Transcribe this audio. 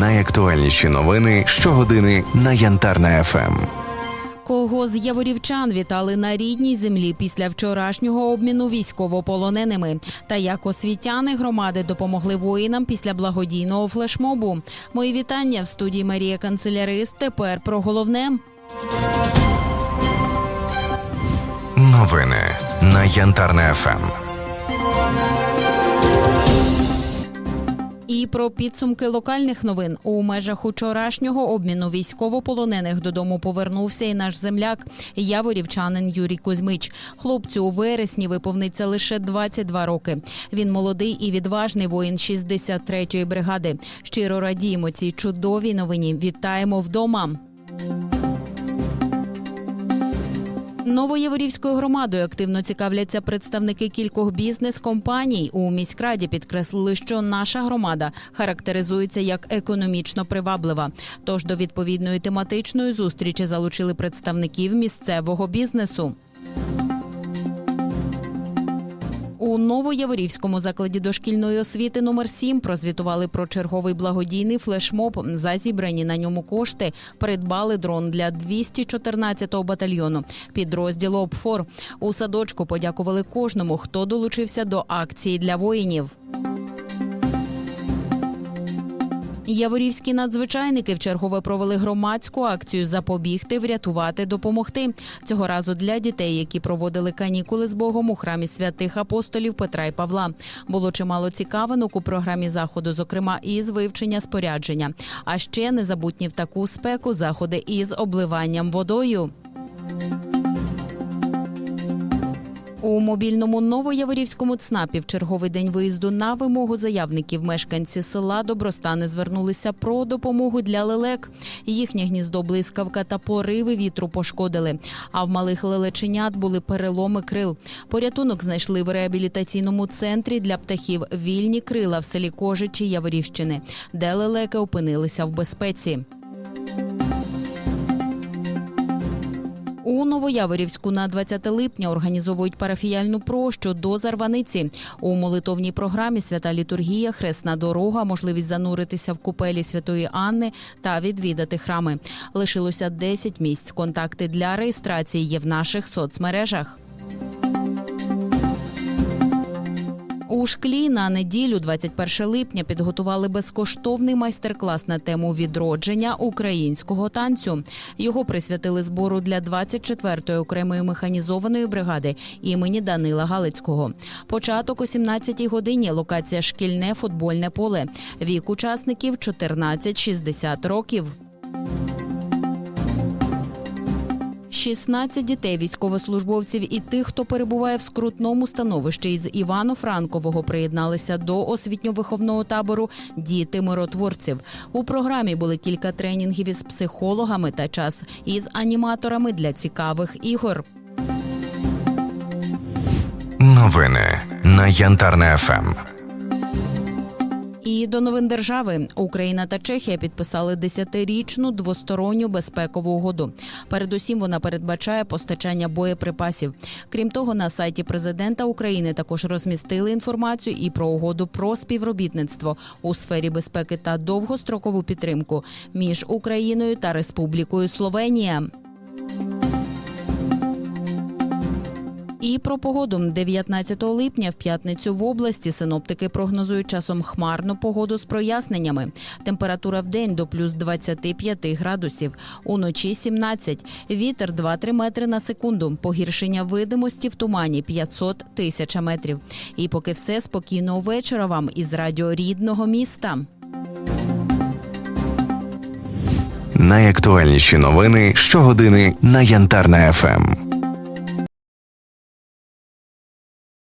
Найактуальніші новини щогодини на Янтарна ФМ. Кого з яворівчан вітали на рідній землі після вчорашнього обміну військовополоненими, та як освітяни громади допомогли воїнам після благодійного флешмобу. Мої вітання в студії Марія Канцелярист. Тепер про головне. Новини на Янтарна ФМ. І про підсумки локальних новин у межах учорашнього обміну військовополонених додому повернувся і наш земляк яворівчанин Юрій Кузьмич. Хлопцю у вересні виповниться лише 22 роки. Він молодий і відважний воїн 63-ї бригади. Щиро радіємо цій чудовій новині. Вітаємо вдома. Новоєворівською громадою активно цікавляться представники кількох бізнес-компаній. У міськраді підкреслили, що наша громада характеризується як економічно приваблива. Тож до відповідної тематичної зустрічі залучили представників місцевого бізнесу. У Новояворівському закладі дошкільної освіти номер 7 прозвітували про черговий благодійний флешмоб. За зібрані на ньому кошти придбали дрон для 214-го батальйону підрозділу ОПФОР. У садочку подякували кожному, хто долучився до акції для воїнів. Яворівські надзвичайники вчергове провели громадську акцію Запобігти, врятувати, допомогти. Цього разу для дітей, які проводили канікули з Богом у храмі святих апостолів Петра і Павла. Було чимало цікавинок у програмі заходу, зокрема із вивчення спорядження. А ще незабутні в таку спеку заходи із обливанням водою. У мобільному новояворівському ЦНАПі в черговий день виїзду на вимогу заявників мешканці села Добростани звернулися про допомогу для лелек. Їхнє гніздо блискавка та пориви вітру пошкодили. А в малих лелеченят були переломи крил. Порятунок знайшли в реабілітаційному центрі для птахів вільні крила в селі Кожичі Яворівщини, де лелеки опинилися в безпеці. У Новояворівську на 20 липня організовують парафіяльну прощу до Зарваниці. У молитовній програмі свята літургія, хресна дорога, можливість зануритися в купелі святої Анни та відвідати храми. Лишилося 10 місць. Контакти для реєстрації є в наших соцмережах. У шклі на неділю, 21 липня, підготували безкоштовний майстер-клас на тему відродження українського танцю. Його присвятили збору для 24-ї окремої механізованої бригади імені Данила Галицького. Початок о 17-й годині. Локація шкільне футбольне поле. Вік учасників 14-60 років. 16 дітей військовослужбовців і тих, хто перебуває в скрутному становищі із Івано-Франкового, приєдналися до освітньо-виховного табору Діти миротворців. У програмі були кілька тренінгів із психологами та час із аніматорами для цікавих ігор. Новини на Янтарна ФМ. І до новин держави Україна та Чехія підписали десятирічну двосторонню безпекову угоду. Передусім вона передбачає постачання боєприпасів. Крім того, на сайті президента України також розмістили інформацію і про угоду про співробітництво у сфері безпеки та довгострокову підтримку між Україною та Республікою Словенія. І про погоду 19 липня в п'ятницю в області синоптики прогнозують часом хмарну погоду з проясненнями. Температура в день до плюс 25 градусів, уночі 17, вітер 2-3 метри на секунду. Погіршення видимості в тумані 500 тисяч метрів. І поки все спокійного вечора вам із радіо рідного міста. Найактуальніші новини щогодини на Янтарна ФМ.